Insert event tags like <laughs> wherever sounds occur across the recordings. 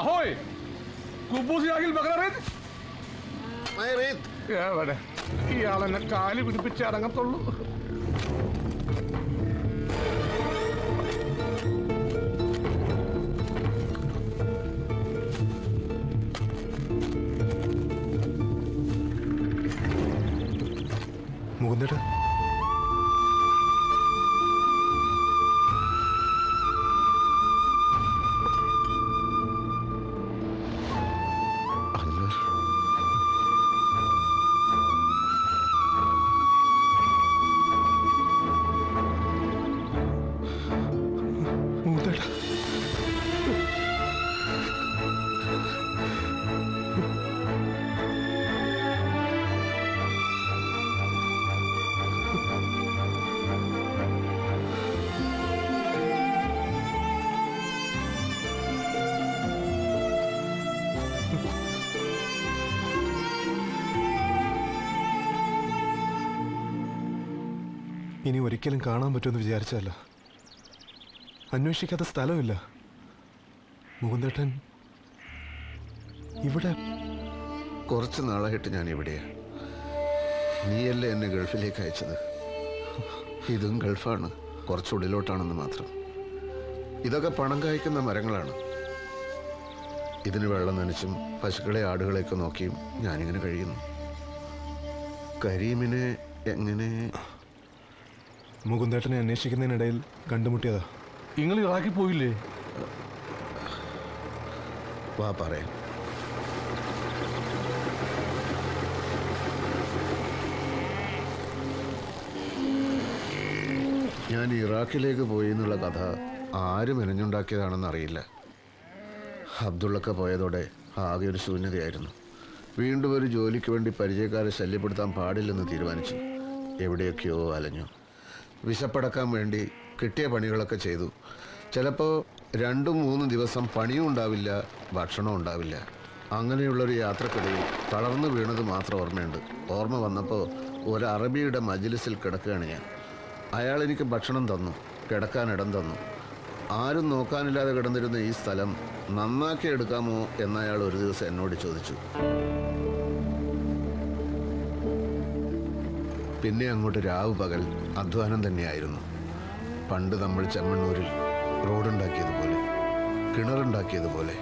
അഹോയ് കുബൂസ് യാഗിൽ ബകറേത് എവിടെ ഇയാളെന്നെ കാൽ പിടിപ്പിച്ച് അടങ്ങത്തുള്ളൂ. മുകുന്ദേട്ടാ. ഇനി ഒരിക്കലും കാണാൻ പറ്റുമെന്ന് വിചാരിച്ചല്ല അന്വേഷിക്കാത്ത സ്ഥലമില്ല. മുകുന്ദേട്ടൻ ഇവിടെ കുറച്ച് നാളായിട്ട് ഞാൻ ഇവിടെയാ നീയല്ലേ എന്നെ ഗൾഫിലേക്ക് അയച്ചത്? ഇതും ഗൾഫാണ് കുറച്ചുള്ളിലോട്ടാണെന്ന് മാത്രം. ഇതൊക്കെ പണം കായ്ക്കുന്ന മരങ്ങളാണ്. ഇതിന് വെള്ളം നനച്ചും പശുക്കളെ ആടുകളെയൊക്കെ നോക്കിയും ഞാനിങ്ങനെ കഴിയുന്നു. കരീമിനെ എങ്ങനെ മുകുന്ദേട്ടനെ അന്വേഷിക്കുന്നതിനിടയിൽ കണ്ടുമുട്ടിയതാ. നിങ്ങൾ ഇറാഖിൽ പോയില്ലേ? വാ പറയാം. ഞാൻ ഇറാഖിലേക്ക് പോയി എന്നുള്ള കഥ ആരും മെനഞ്ഞുണ്ടാക്കിയതാണെന്ന് അറിയില്ല അബ്ദുള്ളക്ക പോയതോടെ ആകെ ഒരു ശൂന്യതയായിരുന്നു. വീണ്ടും ഒരു ജോലിക്ക് വേണ്ടി പരിചയക്കാരെ ശല്യപ്പെടുത്താൻ പാടില്ലെന്ന് തീരുമാനിച്ചു. എവിടെയൊക്കെയോ അലഞ്ഞു. വിശപ്പടക്കാൻ വേണ്ടി കിട്ടിയ പണികളൊക്കെ ചെയ്തു. ചിലപ്പോൾ രണ്ടും മൂന്നും ദിവസം പണിയും ഉണ്ടാവില്ല ഭക്ഷണവും ഉണ്ടാവില്ല. അങ്ങനെയുള്ളൊരു യാത്രക്കിടയിൽ തളർന്നു വീണത് മാത്രം ഓർമ്മയുണ്ട്. ഓർമ്മ വന്നപ്പോൾ ഒരു അറബിയുടെ മജിലിസിൽ കിടക്കുകയാണ് ഞാൻ. അയാൾ എനിക്ക് ഭക്ഷണം തന്നു കിടക്കാൻ ഇടം തന്നു. ആരും നോക്കാനില്ലാതെ കിടന്നിരുന്ന ഈ സ്ഥലം നന്നാക്കി എടുക്കാമോ എന്നയാൾ ഒരു ദിവസം എന്നോട് ചോദിച്ചു. പിന്നെ അങ്ങോട്ട് രാവ് പകൽ അധ്വാനം തന്നെയായിരുന്നു. പണ്ട് നമ്മൾ ചെമ്മണ്ണൂരിൽ റോഡുണ്ടാക്കിയതുപോലെ കിണറുണ്ടാക്കിയതുപോലെ.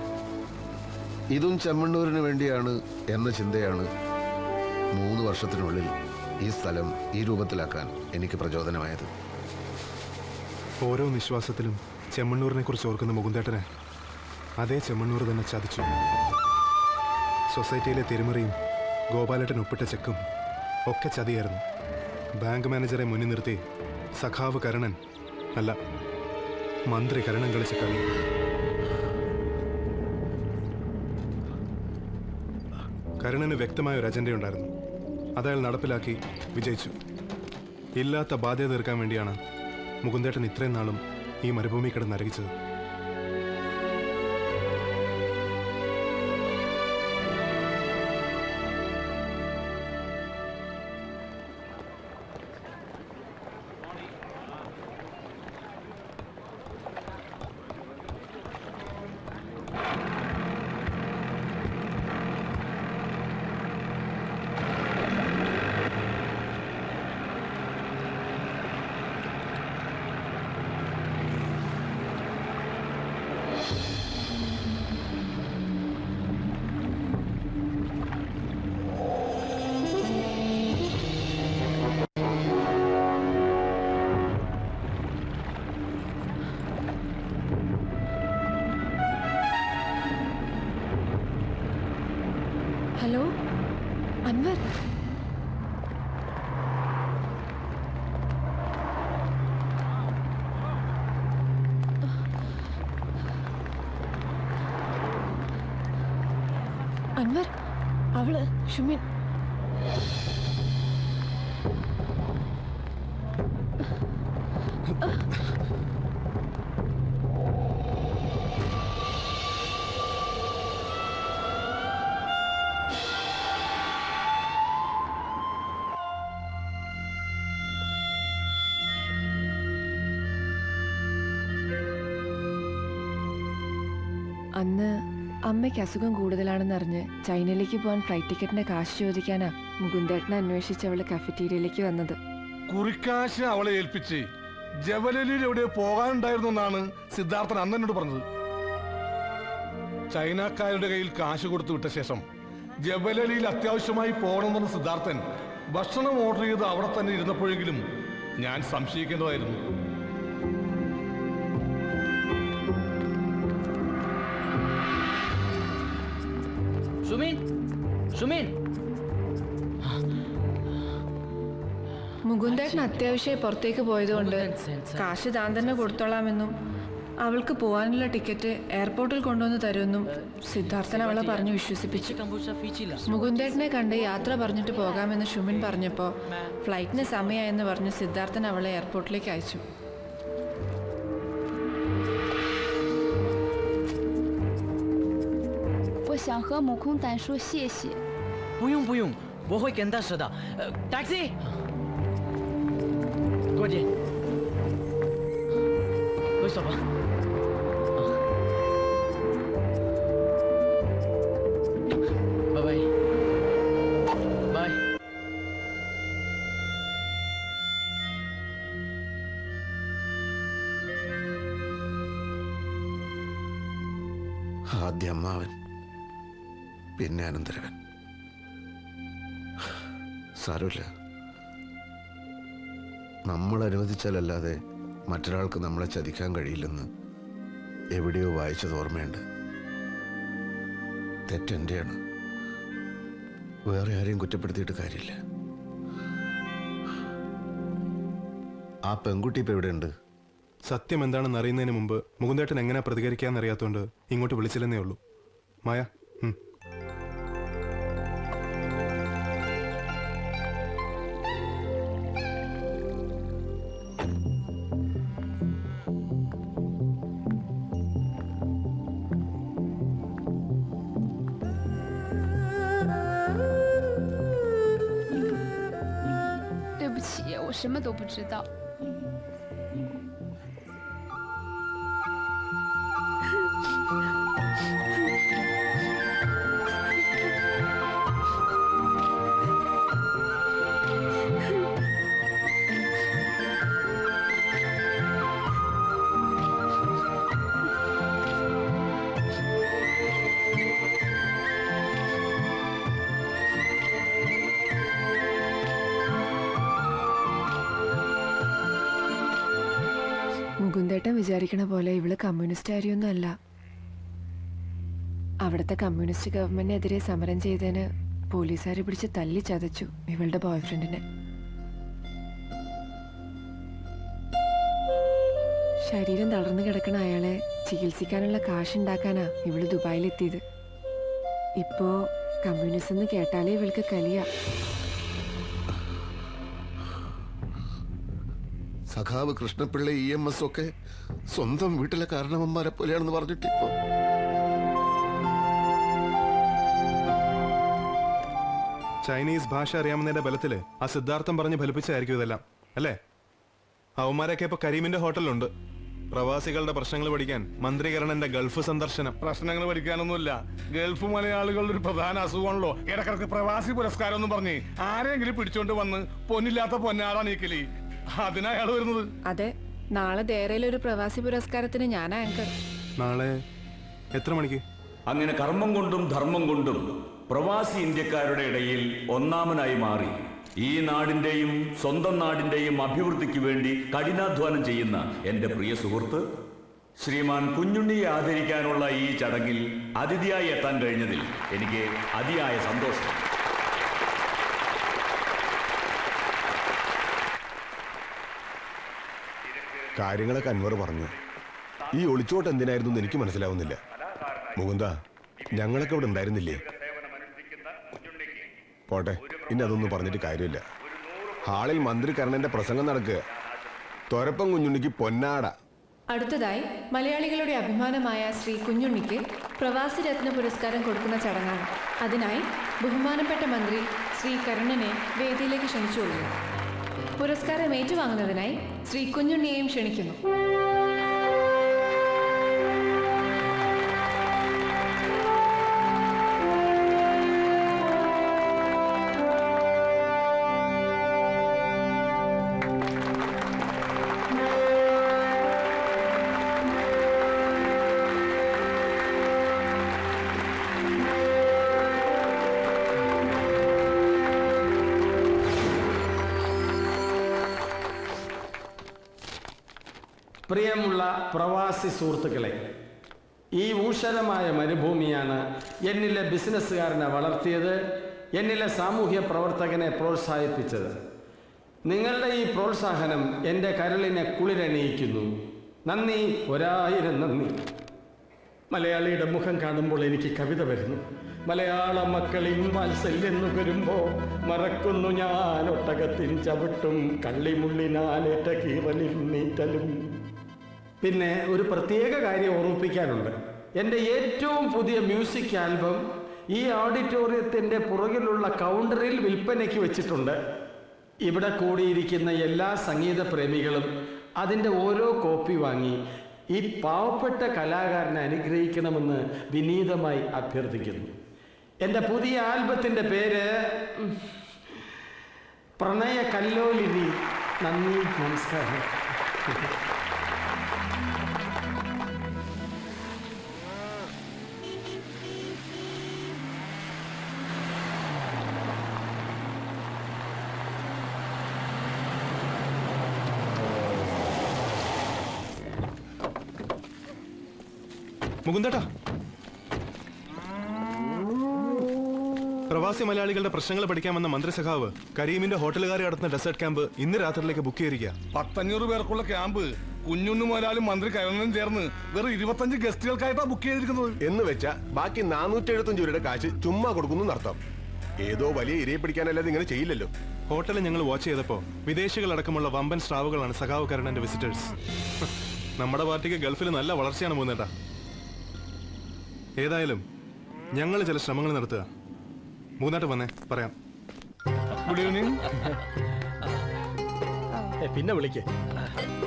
ഇതും ചെമ്മണ്ണൂരിന് വേണ്ടിയാണ് എന്ന ചിന്തയാണ് മൂന്ന് വർഷത്തിനുള്ളിൽ ഈ സ്ഥലം ഈ രൂപത്തിലാക്കാൻ എനിക്ക് പ്രചോദനമായത്. ഓരോ നിശ്വാസത്തിലും ചെമ്മണ്ണൂരിനെ കുറിച്ച് ഓർക്കുന്ന മുകുന്ദേട്ടനെ അതേ ചെമ്മണ്ണൂർ തന്നെ ചതിച്ചു. സൊസൈറ്റിയിലെ തിരുമറിയും ഗോപാലേട്ടൻ ഒപ്പിട്ട ചെക്കും ഒക്കെ ചതിയായിരുന്നു. ബാങ്ക് മാനേജറെ മുന്നിൽ നിർത്തി. സഖാവ് കരണൻ. അല്ല മന്ത്രി കരണൻ കളിച്ച കളി. കരണന് വ്യക്തമായ ഒരു അജണ്ടയുണ്ടായിരുന്നു അതയാൾ നടപ്പിലാക്കി വിജയിച്ചു. ഇല്ലാത്ത ബാധ്യത തീർക്കാൻ വേണ്ടിയാണ് മുകുന്ദേട്ടൻ ഇത്രയും നാളും ഈ മരുഭൂമി കിടന്ന് നരകിച്ചത് അവൾ ഷുമിൻ അന്ന് അമ്മയ്ക്ക് അസുഖം കൂടുതലാണെന്നറിഞ്ഞ് ചൈനയിലേക്ക് പോകാൻ ഫ്ലൈറ്റ് ടിക്കറ്റിന്റെ കാശ് ചോദിക്കാനാ മുകുന്ദേട്ടനെ അന്വേഷിച്ച് അവൾ കഫറ്റീരിയയിലേക്ക് വന്നത്. കുറിക്കാശ് അവളെ ഏൽപ്പിച്ച് എവിടെ പോകാനുണ്ടായിരുന്നു എന്നാണ് സിദ്ധാർത്ഥൻ അന്ന് പറഞ്ഞത്. ചൈനക്കാരുടെ കയ്യിൽ കാശ് കൊടുത്തു വിട്ട ശേഷം ജബലലിയിൽ അത്യാവശ്യമായി പോകണമെന്ന് സിദ്ധാർത്ഥൻ ഭക്ഷണം ഓർഡർ ചെയ്ത് അവിടെ തന്നെ ഇരുന്നപ്പോഴെങ്കിലും ഞാൻ സംശയിക്കേണ്ടതായിരുന്നു. സുമീൻ. മുകുന്ദേട്ടൻ അത്യാവശ്യമായി പുറത്തേക്ക് പോയതുകൊണ്ട് കാശ് താൻ തന്നെ കൊടുത്തോളാമെന്നും അവൾക്ക് പോകാനുള്ള ടിക്കറ്റ് എയർപോർട്ടിൽ കൊണ്ടുവന്ന് തരുമെന്നും സിദ്ധാർത്ഥൻ അവളെ പറഞ്ഞു വിശ്വസിപ്പിച്ചു. മുകുന്ദേട്ടനെ കണ്ട് യാത്ര പറഞ്ഞിട്ട് പോകാമെന്ന് ഷുമിൻ പറഞ്ഞപ്പോൾ ഫ്ലൈറ്റിന് സമയമായെന്ന് പറഞ്ഞ് സിദ്ധാർത്ഥൻ അവളെ എയർപോർട്ടിലേക്ക് അയച്ചു ോ താൻ ഷോ പോയും പോയും ബോഹോയ്ക്ക് എന്താ ശ്രദ്ധ ടാക്സി കോജെ സോപ്പാ ആദ്യ അമ്മാവൻ പിന്നെ അനന്തരവൻ സാരമില്ല. നമ്മൾ അനുവദിച്ചാലല്ലാതെ മറ്റൊരാൾക്ക് നമ്മളെ ചതിക്കാൻ കഴിയില്ലെന്ന് എവിടെയോ വായിച്ചത് ഓർമ്മയുണ്ട്. തെറ്റെന്റെയാണ് വേറെ ആരെയും കുറ്റപ്പെടുത്തിയിട്ട് കാര്യമില്ല. ആ പെൺകുട്ടി ഇപ്പം എവിടെയുണ്ട്? സത്യം എന്താണെന്ന് അറിയുന്നതിന് മുമ്പ് മുകുന്ദേട്ടൻ എങ്ങനെ പ്രതികരിക്കാമെന്നറിയാത്തതുകൊണ്ട് ഇങ്ങോട്ട് വിളിച്ചില്ലെന്നേ ഉള്ളൂ. മായ 我什么都不知道。വിചാരിക്കണ പോലെ ഇവൾ കമ്മ്യൂണിസ്റ്റ് അല്ല അവിടുത്തെ കമ്മ്യൂണിസ്റ്റ് ഗവൺമെന്റിനെതിരെ സമരം ചെയ്തതിന് പോലീസുകാരെ പിടിച്ച് തല്ലി ചതച്ചു ഇവളുടെ ബോയ്ഫ്രണ്ടിനെ. ശരീരം തളർന്നു കിടക്കണ അയാളെ ചികിത്സിക്കാനുള്ള കാശുണ്ടാക്കാനാ ഇവൾ ദുബായിലെത്തിയത്. ഇപ്പോ കമ്മ്യൂണിസ്റ്റ് എന്ന് കേട്ടാലേ ഇവൾക്ക് കലിയാ. സഖാവ് കൃഷ്ണപിള്ള ഇ എം എസ് ഒക്കെ സ്വന്തം വീട്ടിലെ കാരണവന്മാരെ പോലെയാണെന്ന് പറഞ്ഞിട്ട് ഇപ്പൊ. ചൈനീസ് ഭാഷ അറിയാമെന്നതിന്റെ ബലത്തിൽ ആ സിദ്ധാർത്ഥം പറഞ്ഞ് ഫലിപ്പിച്ചായിരിക്കും ഇതെല്ലാം അല്ലേ? അവന്മാരൊക്കെ ഇപ്പൊ കരീമിന്റെ ഹോട്ടലുണ്ട് പ്രവാസികളുടെ പ്രശ്നങ്ങൾ പഠിക്കാൻ മന്ത്രികരണന്റെ ഗൾഫ് സന്ദർശനം. പ്രശ്നങ്ങൾ പഠിക്കാനൊന്നുമില്ല. ഗൾഫ് മലയാളികളുടെ ഒരു പ്രധാന അസുഖമാണല്ലോ. ഇടക്കിടക്ക് പ്രവാസി പുരസ്കാരം ഒന്നും പറഞ്ഞ് ആരെങ്കിലും പിടിച്ചോണ്ട് വന്ന് പൊന്നില്ലാത്ത പൊന്നാടാ നീക്കലി. അതിനാ അയാൾ വരുന്നത്. അതെ നാളെ ദേരയിലെ ഒരു പ്രവാസി പുരസ്കാരത്തിന് ഞാൻ ആങ്കർ നാളെ എത്ര മണിക്ക്? അങ്ങനെ കർമ്മം കൊണ്ടും ധർമ്മം കൊണ്ടും പ്രവാസി ഇന്ത്യക്കാരുടെ ഇടയിൽ ഒന്നാമനായി മാറി. ഈ നാടിന്റെയും സ്വന്തം നാടിന്റെയും അഭിവൃദ്ധിക്ക് വേണ്ടി കഠിനാധ്വാനം ചെയ്യുന്ന എന്റെ പ്രിയ സുഹൃത്ത് ശ്രീമാൻ കുഞ്ഞുണ്ണിയെ ആദരിക്കാനുള്ള ഈ ചടങ്ങിൽ അതിഥിയായി എത്താൻ കഴിഞ്ഞതിൽ എനിക്ക് അതിയായ സന്തോഷം. കാര്യങ്ങളൊക്കെ അൻവർ പറഞ്ഞു. ഈ ഒളിച്ചോട്ട് എന്തിനായിരുന്നു എനിക്ക് മനസ്സിലാവുന്നില്ല. മുകുന്ദ ഞങ്ങളൊക്കെ ഇവിടെ ഉണ്ടായിരുന്നില്ലേ? പോട്ടെ ഇനി അതൊന്നും പറഞ്ഞിട്ട് കാര്യമില്ല. ഹാളിൽ മന്ത്രി കരണന്റെ പ്രസംഗം നടക്കുക. തൊരപ്പം കുഞ്ഞുണ്ണിക്ക് പൊന്നാട. അടുത്തതായി മലയാളികളുടെ അഭിമാനമായ ശ്രീ കുഞ്ഞുണ്ണിക്ക് പ്രവാസി രത്ന പുരസ്കാരം കൊടുക്കുന്ന ചടങ്ങാണ്. അതിനായി ബഹുമാനപ്പെട്ട മന്ത്രി ശ്രീ കരുണനെ വേദിയിലേക്ക് ക്ഷണിച്ചുകൊള്ളുന്നു പുരസ്കാരം ഏറ്റുവാങ്ങുന്നതിനായി ശ്രീ കുഞ്ഞുണ്ണിയെയും ക്ഷണിക്കുന്നു. പ്രിയമുള്ള പ്രവാസി സുഹൃത്തുക്കളെ ഈ ഊഷരമായ മരുഭൂമിയാണ് എന്നിലെ ബിസിനസ്സുകാരനെ വളർത്തിയത് എന്നിലെ സാമൂഹ്യ പ്രവർത്തകനെ പ്രോത്സാഹിപ്പിച്ചത്. നിങ്ങളുടെ ഈ പ്രോത്സാഹനം എന്റെ കരളിനെ കുളിരണിയിക്കുന്നു. നന്ദി ഒരായിരം നന്ദി. മലയാളിയുടെ മുഖം കാണുമ്പോൾ എനിക്ക് കവിത വരുന്നു. മലയാള മക്കളിൻ വാത്സല്യം വരുമ്പോൾ മറക്കുന്നു ഞാൻ ഒട്ടകത്തിൻ ചവിട്ടും കള്ളിമുള്ളിനാലേറ്റ കീറലിൽ നീറ്റലും. പിന്നെ ഒരു പ്രത്യേക കാര്യം ഓർമ്മിപ്പിക്കാനുണ്ട്. എന്റെ ഏറ്റവും പുതിയ മ്യൂസിക് ആൽബം ഈ ഓഡിറ്റോറിയത്തിന്റെ പുറകിലുള്ള കൗണ്ടറിൽ വിൽപ്പനയ്ക്ക് വെച്ചിട്ടുണ്ട്. ഇവിടെ കൂടിയിരിക്കുന്ന എല്ലാ സംഗീത പ്രേമികളും അതിന്റെ ഓരോ കോപ്പി വാങ്ങി ഈ പാവപ്പെട്ട കലാകാരനെ അനുഗ്രഹിക്കണമെന്ന് വിനീതമായി അഭ്യർത്ഥിക്കുന്നു. എന്റെ പുതിയ ആൽബത്തിന്റെ പേര് പ്രണയ കല്ലോലിനി. നന്ദി നമസ്കാരം. മുകുന്ദേട്ടാ. പ്രവാസി മലയാളികളുടെ പ്രശ്നങ്ങൾ പഠിക്കാൻ വന്ന മന്ത്രിസഖാവ് കരീമിന്റെ ഹോട്ടലുകാരെ നടത്തുന്ന ഡെസേർട്ട് ക്യാമ്പ് ഇന്ന് രാത്രിയിലേക്ക് ബുക്ക് ചെയ്തിരിക്കുക പത്തഞ്ഞൂറ് പേർക്കുള്ള ക്യാമ്പ് കുഞ്ഞുണ്ണു മുതലാലും മന്ത്രി കരുണനും ചേർന്ന് വെറും ഇരുപത്തഞ്ച് ഗസ്റ്റുകൾക്കായിട്ടാണ് ബുക്ക് ചെയ്തിരിക്കുന്നത്. എന്ന് വെച്ചാ ബാക്കി നാനൂറ്റി എഴുപത്തഞ്ച് രൂപയുടെ കാശ് ചുമ്മാ കൊടുക്കുന്നു നടത്താം ഏതോ വലിയ ഇരയെ പിടിക്കാനല്ലാതെ ഇങ്ങനെ ചെയ്യില്ലല്ലോ. ഹോട്ടലിൽ ഞങ്ങൾ വാച്ച് ചെയ്തപ്പോ വിദേശികളടക്കമുള്ള വമ്പൻ സ്രാവുകളാണ് സഖാവ് കരുണന്റെ വിസിറ്റേഴ്സ് നമ്മുടെ പാർട്ടിക്ക് ഗൾഫിൽ നല്ല വളർച്ചയാണ് മൂന്നേട്ടാ ഏതായാലും ഞങ്ങൾ ചില ശ്രമങ്ങൾ നടത്തുക. മൂന്നാട്ട് വന്നേ പറയാം. ഗുഡ് ഈവനിങ് പിന്നെ വിളിക്കേ.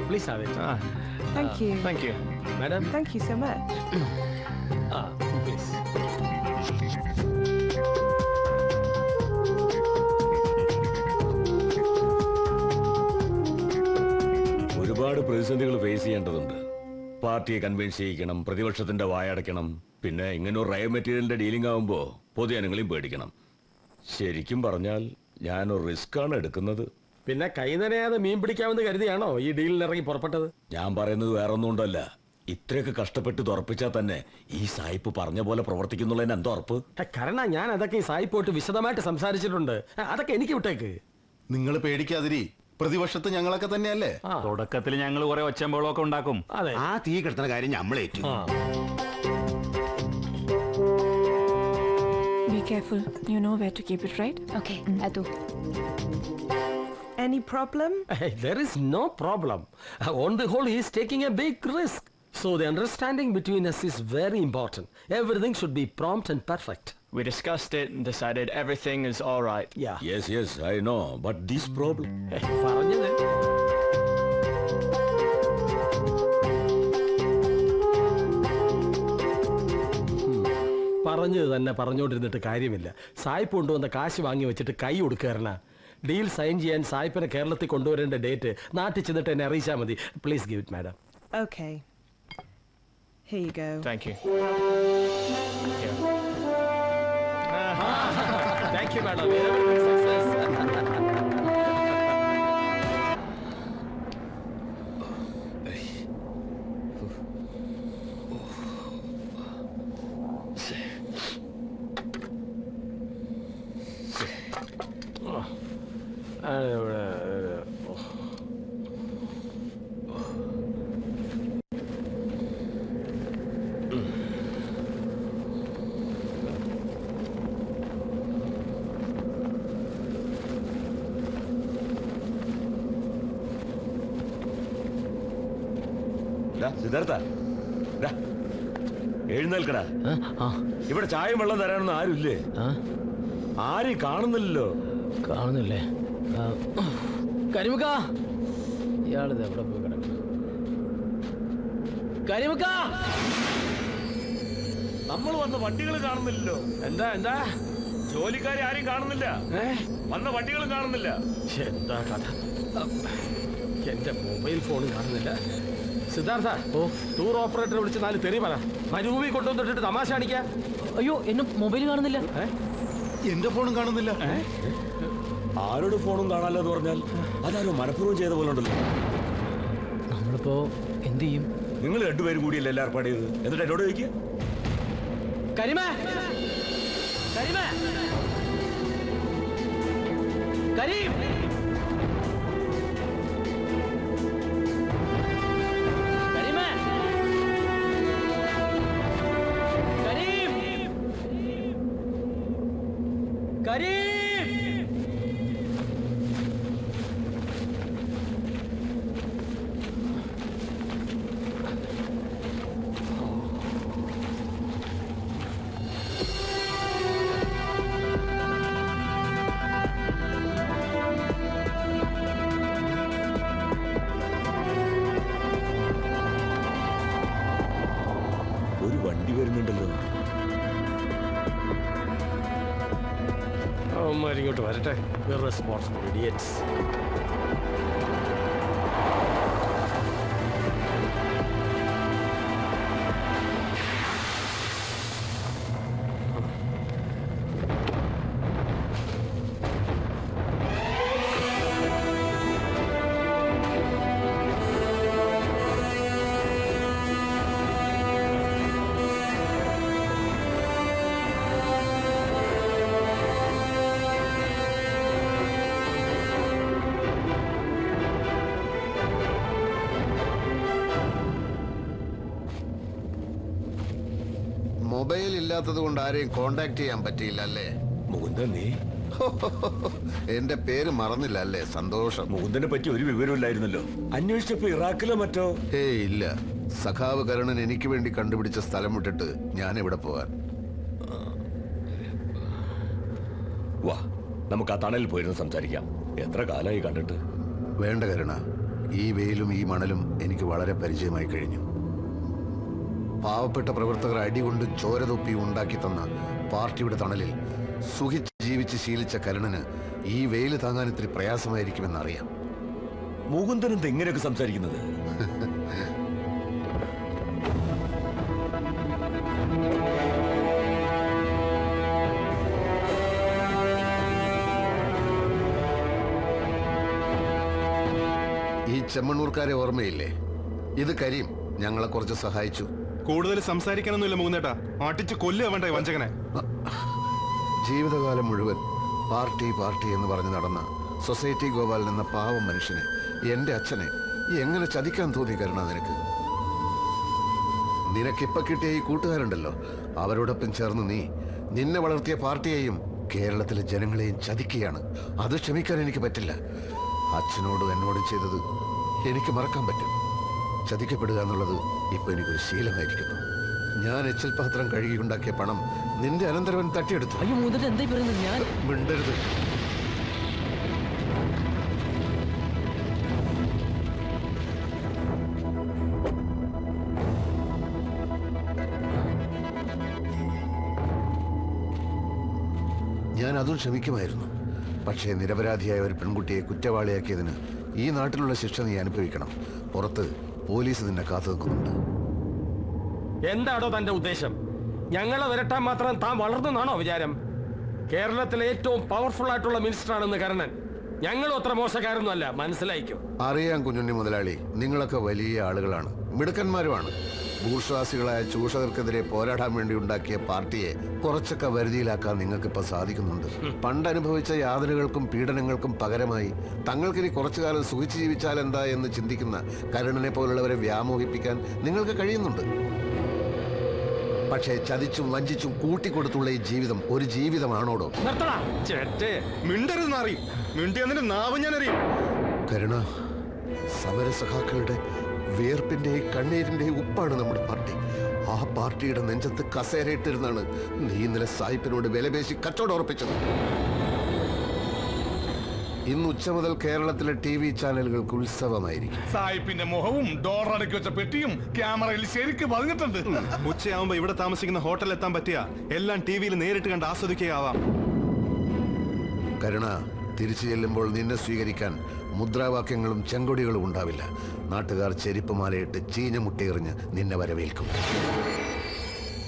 Please Ave thank you thank you madam thank you so much much. <clears throat> പാർട്ടിയെ കൺവിൻസ് ചെയ്യിക്കണം പ്രതിപക്ഷത്തിന്റെ വായടയ്ക്കണം പിന്നെ ഇങ്ങനെ ഒരു റയ മെറ്റീരിയലിന്റെ ഡീലിംഗ് ആവുമ്പോ പൊതുജനങ്ങളെയും പേടിക്കണം. ശരിക്കും പറഞ്ഞാൽ ഞാൻ ഒരു റിസ്ക് ആണ് എടുക്കുന്നത്. പിന്നെ കൈ നനയാതെ മീൻ പിടിക്കാമെന്ന് കരുതിയാണോ ഈ ഡീലിന് ഇറങ്ങി പുറപ്പെട്ടത്? ഞാൻ പറയുന്നത് വേറെ ഒന്നും കൊണ്ടല്ല ഇത്രയൊക്കെ കഷ്ടപ്പെട്ട് തുറപ്പിച്ചാൽ തന്നെ ഈ സായിപ്പ് പറഞ്ഞ പോലെ പ്രവർത്തിക്കുന്നുള്ളതിന് എന്തോ ഉറപ്പ്? കാരണം കരണ ഞാൻ അതൊക്കെ ഈ സായിപ്പോട്ട് വിശദമായിട്ട് സംസാരിച്ചിട്ടുണ്ട്. അതൊക്കെ എനിക്ക് വിട്ടേക്ക്. നിങ്ങൾ പേടിക്കാതിരി. പ്രതിപക്ഷത്ത് ഞങ്ങളൊക്കെ തന്നെയല്ലേ തുടക്കത്തിൽ ഞങ്ങൾ കുറെ ഒച്ചമ്പളമൊക്കെ ഉണ്ടാക്കും അതെ ആ തീ കിടത്തുന്ന കാര്യം നമ്മളേറ്റു Be careful. You know where to keep it, right? Okay, à tout. Any problem? Hey, there is no problem. Uh, On the whole, he is taking a big risk. So the understanding between us is very important. Everything should be prompt and perfect. We discussed it and decided everything is all right. Yeah. Yes, yes, I know. But this problem. പറഞ്ഞത് പറഞ്ഞത് തന്നെ പറഞ്ഞുകൊണ്ടിരുന്നിട്ട് കാര്യമില്ല സായിപ്പ് കൊണ്ടുവന്ന കാശ് വാങ്ങി വെച്ചിട്ട് കൈ കൊടുക്കാറണ ഡീൽ സൈൻ ചെയ്യാൻ സായിപ്പിനെ കേരളത്തിൽ കൊണ്ടുവരേണ്ട ഡേറ്റ് നാട്ടിൽ ചെന്നിട്ട് എന്നെ അറിയിച്ചാൽ മതി please give it madam Okay. Here you go. Thank you. Thank you madam success Siddhartha. ദാ, എഴുന്നേൽക്കടാ. ഇവിടെ ചായയും വെള്ളം തരാനൊന്നും ആരുമില്ലേ? ആരെയും കാണുന്നില്ലല്ലോ. കാണുന്നില്ലേ? കരിമുക്ക! ഇയാളിത് എവിടെ പോയി കിടക്കും കരിമുക്ക! നമ്മൾ വന്ന വണ്ടികൾ കാണുന്നില്ലല്ലോ. എന്താ എന്താ? ജോലിക്കാരെ ആരും കാണുന്നില്ല. വന്ന വണ്ടികളും കാണുന്നില്ല. എന്താ കഥ? എന്റെ മൊബൈൽ ഫോൺ കാണുന്നില്ല. സിദ്ധാർത്ഥ ഓ ടൂർ ഓപ്പറേറ്ററെ വിളിച്ച് നാല് തെറി പറ. മരുഭൂമി കൊണ്ടുവന്നിട്ട് തമാശ കാണിക്കാം? അയ്യോ എന്നെ മൊബൈൽ കാണുന്നില്ല. എന്റെ ഫോണും കാണുന്നില്ല. ആരോട് ഫോണും കാണാല്ലോ എന്ന് പറഞ്ഞാൽ അതാരോ മനഃപൂർവം ചെയ്ത പോലെ ഉണ്ടല്ലോ. നമ്മളിപ്പോ എന്ത് ചെയ്യും? നിങ്ങൾ രണ്ടുപേരും കൂടിയല്ലേ എല്ലാം ഏർപ്പാട് ചെയ്തത്? എന്നിട്ട് എന്നോട് ചോദിക്കുക കരിമ! കരിമ! കരീം! ഇങ്ങോട്ട് വരട്ടെ. റെസ്പോൺസിബിൾ ഇഡിയറ്റ്സ് ആരെയും കോണ്ടാക്ട് ചെയ്യാൻ പറ്റിയില്ല അല്ലേ മുകുന്ദൻ നീ? <laughs> എന്റെ പേര് മറന്നില്ല അല്ലേ സന്തോഷം. മുകുന്ദനെ പറ്റി ഒരു വിവരമില്ലായിരുന്നല്ലോ അന്വേഷിച്ചപ്പോ ഇറാഖിലോ മറ്റോ? ഏയ് ഇല്ല. സഖാവ് കരുണൻ എനിക്ക് വേണ്ടി കണ്ടുപിടിച്ച സ്ഥലം വിട്ടിട്ട് ഞാൻ ഇവിടെ പോവാൻ. വാ നമുക്ക് ആ തണലിൽ പോയിരുന്ന് സംസാരിക്കാം. എത്ര കാലമായി കണ്ടിട്ട്? വേണ്ട കരുണ ഈ വെയിലും ഈ മണലും എനിക്ക് വളരെ പരിചയമായി കഴിഞ്ഞു. പാവപ്പെട്ട പ്രവർത്തകർ അടികൊണ്ട് ചോരതൊപ്പി ഉണ്ടാക്കി തന്ന പാർട്ടിയുടെ തണലിൽ സുഖിച്ച് ജീവിച്ച് ശീലിച്ച കരുണന് ഈ വെയിൽ താങ്ങാൻ ഇത്തിരി പ്രയാസമായിരിക്കുമെന്നറിയാം. മുകുന്ദൻ എന്ത് എങ്ങനെയൊക്കെ സംസാരിക്കുന്നത്? ഈ ചെമ്മണ്ണൂർക്കാരെ ഓർമ്മയില്ലേ? ഇത് കരീം ഞങ്ങളെ കുറച്ച് സഹായിച്ചു. കൂടുതൽ സംസാരിക്കാനൊന്നുമില്ല മൂന്നേട്ടാ അടിച്ച് കൊല്ലുക വേണ്ട വഞ്ചകനെ. ജീവിതകാലം മുഴുവൻ പാർട്ടി പാർട്ടി എന്ന് പറഞ്ഞ് നടന്ന സൊസൈറ്റി ഗോപാലൻ എന്ന പാവം മനുഷ്യനെ എന്റെ അച്ഛനെ എങ്ങനെ ചതിക്കാൻ തോന്നി കരുണ നിനക്ക്? നിനക്കിപ്പ കിട്ടിയ ഈ കൂട്ടുകാരുണ്ടല്ലോ. അവരോടൊപ്പം ചേർന്ന് നീ നിന്നെ വളർത്തിയ പാർട്ടിയെയും കേരളത്തിലെ ജനങ്ങളെയും ചതിക്കുകയാണ്. അത് ക്ഷമിക്കാൻ എനിക്ക് പറ്റില്ല. അച്ഛനോടും എന്നോടും ചെയ്തത് എനിക്ക് മറക്കാൻ പറ്റും. ചതിക്കപ്പെടുക എന്നുള്ളത് ഇപ്പൊ എനിക്കൊരു ശീലമായിരിക്കുന്നു. ഞാൻ എച്ചിൽ പാത്രം കഴുകിയുണ്ടാക്കിയ പണം നിന്റെ അനന്തരവൻ തട്ടിയെടുത്തു. അയ്യോ മുതൽ എന്തായി പറയുന്നത് ഞാൻ? മിണ്ടരുത്. ഞാൻ അതും ക്ഷമിക്കുമായിരുന്നു. പക്ഷേ നിരപരാധിയായ ഒരു പെൺകുട്ടിയെ കുറ്റവാളിയാക്കിയതിന് ഈ നാട്ടിലുള്ള ശിക്ഷ നീ അനുഭവിക്കണം. പുറത്ത് പോലീസ് നിന്നെ കാത്തു നിൽക്കുന്നുണ്ട് എന്താണോ തന്റെ ഉദ്ദേശം? ഞങ്ങളെ വരട്ടാൻ മാത്രം താൻ വളർന്നെന്നാണോ വിചാരം? കേരളത്തിലെ ഏറ്റവും പവർഫുൾ ആയിട്ടുള്ള മിനിസ്റ്റർ ആണെന്ന് കരണൻ. ഞങ്ങളും അത്ര മോശക്കാരൊന്നുമല്ല മനസ്സിലായിക്കോ? അറിയാം കുഞ്ഞുണ്ണി മുതലാളി നിങ്ങളൊക്കെ വലിയ ആളുകളാണ് മിടുക്കന്മാരുമാണ്. ഭൂശ്വാസികളായ ചൂഷകർക്കെതിരെ പോരാടാൻ വേണ്ടി ഉണ്ടാക്കിയ പാർട്ടിയെ കുറച്ചൊക്കെ വരുതിയിലാക്കാൻ നിങ്ങൾക്കിപ്പോൾ സാധിക്കുന്നുണ്ട്. പണ്ട് അനുഭവിച്ച യാതനകൾക്കും പീഡനങ്ങൾക്കും പകരമായി തങ്ങൾക്കിനി കുറച്ചു കാലം സുഖിച്ചു ജീവിച്ചാൽ എന്താ എന്ന് ചിന്തിക്കുന്ന കരുണനെ പോലുള്ളവരെ വ്യാമോഹിപ്പിക്കാൻ നിങ്ങൾക്ക് കഴിയുന്നുണ്ട്. പക്ഷേ ചതിച്ചും വഞ്ചിച്ചും കൂട്ടിക്കൊടുത്തുള്ള ഈ ജീവിതം ഒരു ജീവിതമാണോടോ? നാവ് ഞാൻ അറിയും. കരുണ സമരസഖാക്കളുടെ വിയർപ്പിന്റെയും കണ്ണീരിന്റെ ഉപ്പാണ് നമ്മുടെ പാർട്ടി. ആ പാർട്ടിയുടെ നെഞ്ചത്ത് കസേരയിട്ടിരുന്നാണ് നീ ഇന്നലെ സായിപ്പിനോട് വിലപേശി കച്ചവടം ഉറപ്പിച്ചത്. ഇന്ന് ഉച്ച മുതൽ കേരളത്തിലെ ടി വി ചാനലുകൾക്ക് ഉത്സവമായിരിക്കും. സായിപ്പിന്റെ മുഖവും ഡോർ അടക്കി വെച്ച പെട്ടിയും ക്യാമറയിൽ ശരിക്കും പതിഞ്ഞിട്ടുണ്ട്. ഉച്ചയാവുമ്പോ ഇവിടെ താമസിക്കുന്ന ഹോട്ടലിൽ എത്താൻ പറ്റിയ എല്ലാം ടി വിയിൽ നേരിട്ട് കണ്ട് ആസ്വദിക്കുകയാവാം. കരുണ തിരിച്ചു ചെല്ലുമ്പോൾ നിന്നെ സ്വീകരിക്കാൻ മുദ്രാവാക്യങ്ങളും ചെങ്കൊടികളും ഉണ്ടാവില്ല. നാട്ടുകാർ ചെരുപ്പ് മാലയിട്ട് ചീഞ്ഞ മുട്ടയെറിഞ്ഞ് നിന്നെ വരവേൽക്കും.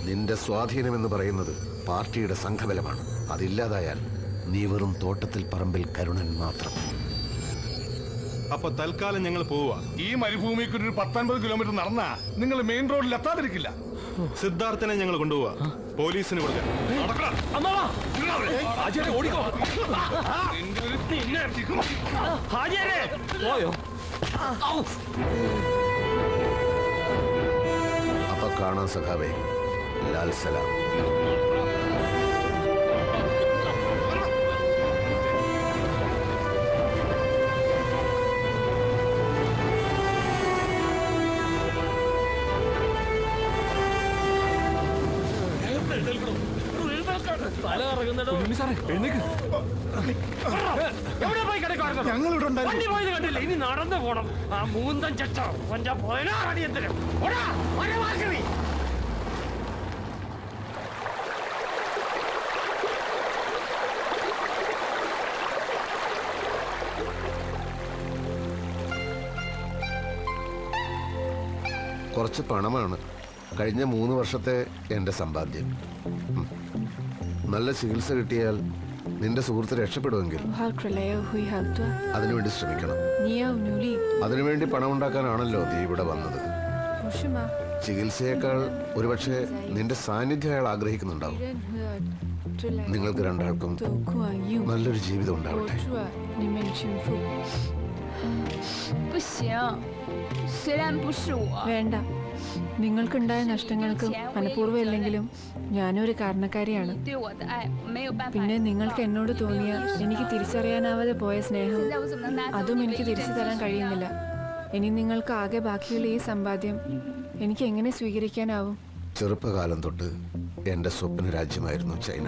നിന്റെ സ്വാധീനമെന്ന് പറയുന്നത് പാർട്ടിയുടെ സംഘബലമാണ്. അതില്ലാതായാൽ നീ വെറും തോട്ടത്തിൽ പറമ്പിൽ കരുണൻ മാത്രം. അപ്പൊ തൽക്കാലം ഞങ്ങൾ പോവുക. ഈ മരുഭൂമിക്ക് ഒരു പത്തൊൻപത് കിലോമീറ്റർ നടന്നാ നിങ്ങൾ മെയിൻ റോഡിൽ എത്താതിരിക്കില്ല. സിദ്ധാർത്ഥനെ ഞങ്ങൾ കൊണ്ടുപോവാ. പോലീസിന് കൊടുക്കാൻ പിന്നെ. ഹാജിയാരെ പോയോ. അപ്പൊ കാണാം സഖാവേ. ലാൽ സലാം. തല കറങ്ങുന്നിടോ. സാറേ പോയി കിടക്കുവായിരുന്നു ഞങ്ങൾ ഇവിടെ വണ്ടി പോയത് കണ്ടില്ല? ഇനി നടന്നു പോണം. ആ മൂന്തൻ ചച്ച. ഒന്റെ പതിനാറടിയത്തിന് കുറച്ച് പണമാണ്. കഴിഞ്ഞ മൂന്ന് വർഷത്തെ എന്റെ സമ്പാദ്യം. നല്ല ചികിത്സ കിട്ടിയാൽ നിന്റെ സുഹൃത്ത് രക്ഷപ്പെടുമെങ്കിൽ അതിനുവേണ്ടി ശ്രമിക്കണം. അതിനുവേണ്ടി പണം ഉണ്ടാക്കാനാണല്ലോ നീ ഇവിടെ വന്നത്. ചികിത്സയേക്കാൾ ഒരുപക്ഷെ നിന്റെ സാന്നിധ്യം അയാൾ ആഗ്രഹിക്കുന്നുണ്ടാവും. നിങ്ങൾക്ക് രണ്ടാൾക്കും നല്ലൊരു ജീവിതം ഉണ്ടാവട്ടെ. വേണ്ട. നിങ്ങൾക്കുണ്ടായ നഷ്ടങ്ങൾക്ക് മനഃപൂർവം ഇല്ലെങ്കിലും ഞാനൊരു കാരണക്കാരിയാണ്. പിന്നെ നിങ്ങൾക്ക് എന്നോട് തോന്നിയ എനിക്ക് തിരിച്ചറിയാനാവാതെ പോയ സ്നേഹം അതും എനിക്ക് തിരിച്ചു തരാൻ കഴിയുന്നില്ല. ഇനി നിങ്ങൾക്ക് ആകെ ബാക്കിയുള്ള ഈ സമ്പാദ്യം എനിക്ക് എങ്ങനെ സ്വീകരിക്കാനാവും? ചെറുപ്പകാലം തൊട്ട് എന്റെ സ്വപ്ന രാജ്യമായിരുന്നു ചൈന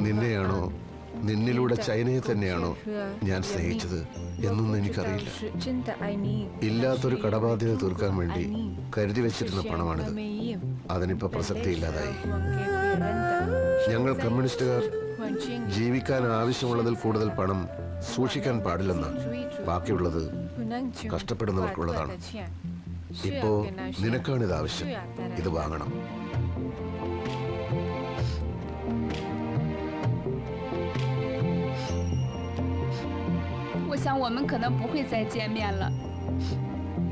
നിന്നെയാണോ നിന്നിലൂടെ ചൈനയെ തന്നെയാണോ ഞാൻ സ്നേഹിച്ചത് എന്നൊന്നും എനിക്കറിയില്ല. ഇല്ലാത്തൊരു കടബാധ്യത തീർക്കാൻ വേണ്ടി കരുതി വെച്ചിരുന്ന പണമാണിത്. അതിനിപ്പോ പ്രസക്തി ഇല്ലാതായി ഞങ്ങൾ കമ്മ്യൂണിസ്റ്റുകാർ ജീവിക്കാൻ ആവശ്യമുള്ളതിൽ കൂടുതൽ പണം സൂക്ഷിക്കാൻ പാടില്ലെന്ന് ബാക്കിയുള്ളത് കഷ്ടപ്പെടുന്നവർക്കുള്ളതാണ്. ഇപ്പോ നിനക്കാണിത് ആവശ്യം. ഇത് വാങ്ങണം. 想我们可能不会再见面了，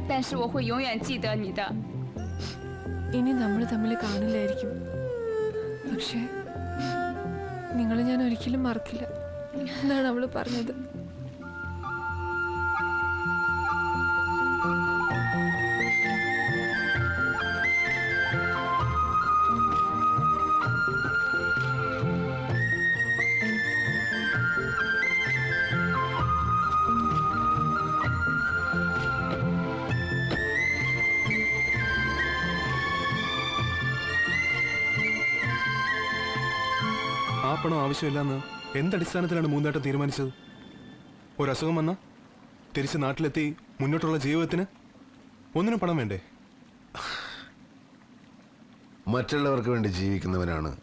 但是我会永远记得你的。 ഇനി നമ്മൾ തമ്മിൽ കാണില്ലായിരിക്കും പക്ഷേ നിങ്ങളെ ഞാൻ ഒരിക്കലും മറക്കില്ല എന്നാണ് അവള് പറഞ്ഞത് ആവശ്യമില്ലെന്ന് എന്തടിസ്ഥാനത്തിലാണ് മൂന്നേട്ടം തീരുമാനിച്ചത്? ഒരസുഖം വന്ന തിരിച്ച് നാട്ടിലെത്തി മുന്നോട്ടുള്ള ജീവിതത്തിന് ഒന്നിനും പണം വേണ്ടേ? മറ്റുള്ളവർക്ക് വേണ്ടി ജീവിക്കുന്നവനാണ്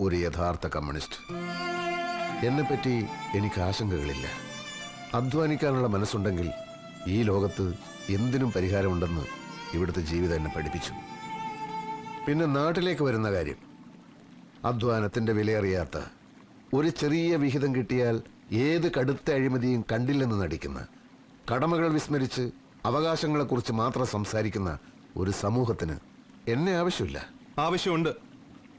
ഒരു യഥാർത്ഥ കമ്മ്യൂണിസ്റ്റ്. എന്നെപ്പറ്റി എനിക്ക് ആശങ്കകളില്ല. അധ്വാനിക്കാനുള്ള മനസ്സുണ്ടെങ്കിൽ ഈ ലോകത്ത് എന്തിനും പരിഹാരമുണ്ടെന്ന് ഇവിടുത്തെ ജീവിതം എന്നെ പഠിപ്പിച്ചു. പിന്നെ നാട്ടിലേക്ക് വരുന്ന കാര്യം അധ്വാനത്തിന്റെ വിലയറിയാത്ത ഒരു ചെറിയ വിഹിതം കിട്ടിയാൽ ഏത് കടുത്ത അഴിമതിയും കണ്ടില്ലെന്ന് നടിക്കുന്ന കടമകൾ വിസ്മരിച്ച് അവകാശങ്ങളെക്കുറിച്ച് മാത്രം സംസാരിക്കുന്ന ഒരു സമൂഹത്തിന് എന്നെ ആവശ്യമില്ല. ആവശ്യമുണ്ട്.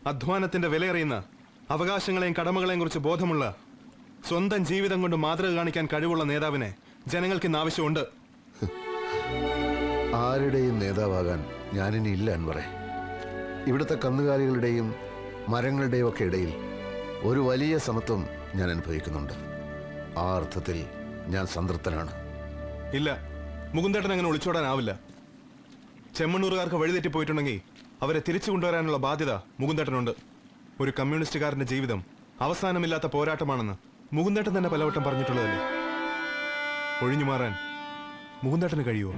അധ്വാനത്തിന്റെ വിലയറിയുന്ന അവകാശങ്ങളെയും കടമകളെയും കുറിച്ച് ബോധമുള്ള സ്വന്തം ജീവിതം കൊണ്ട് മാതൃക കാണിക്കാൻ കഴിവുള്ള നേതാവിനെ ജനങ്ങൾക്ക് ഇന്ന് ആവശ്യമുണ്ട്. ആരുടെയും നേതാവാകാൻ ഞാനിനി ഇല്ല അൻവറെ. ഇവിടുത്തെ കന്നുകാലികളുടെയും മരങ്ങളുടെയും ഒക്കെ ഇടയിൽ ഒരു വലിയ സമത്വം ഞാൻ അനുഭവിക്കുന്നുണ്ട്. ആ അർത്ഥത്തിൽ ഞാൻ സംതൃപ്തനാണ്. ഇല്ല മുകുന്ദേട്ടൻ അങ്ങനെ ഒളിച്ചോടാനാവില്ല. ചെമ്മണ്ണൂറുകാർക്ക് വഴിതെറ്റി പോയിട്ടുണ്ടെങ്കിൽ അവരെ തിരിച്ചു കൊണ്ടുവരാനുള്ള ബാധ്യത മുകുന്ദേട്ടനുണ്ട്. ഒരു കമ്മ്യൂണിസ്റ്റുകാരന്റെ ജീവിതം അവസാനമില്ലാത്ത പോരാട്ടമാണെന്ന് മുകുന്ദേട്ടൻ തന്നെ പലവട്ടം പറഞ്ഞിട്ടുള്ളതല്ലേ? ഒഴിഞ്ഞു മാറാൻ മുകുന്ദേട്ടന് കഴിയുമോ?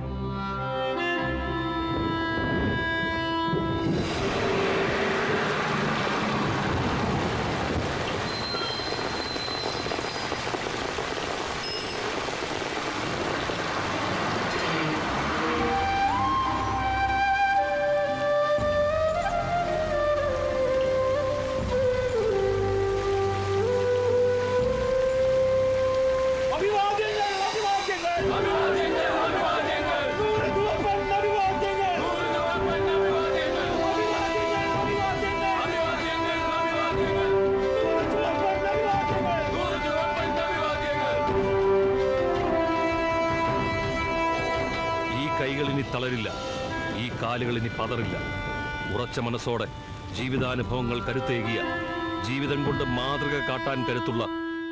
ഇനി ഉറച്ച മനസ്സോടെ ജീവിതാനുഭവങ്ങൾ കരുത്തേകിയ ജീവിതം കൊണ്ട് മാതൃക കാട്ടാൻ കരുത്തുള്ള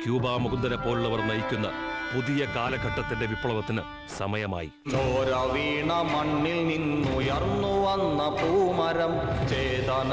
ക്യൂബ മുകുന്ദനെ പോലുള്ളവർ നയിക്കുന്ന പുതിയ കാലഘട്ടത്തിന്റെ വിപ്ലവത്തിന് സമയമായി. ചോര വീണ മണ്ണിൽ നിന്നുയർന്നു വന്ന പൂമരം ചേതന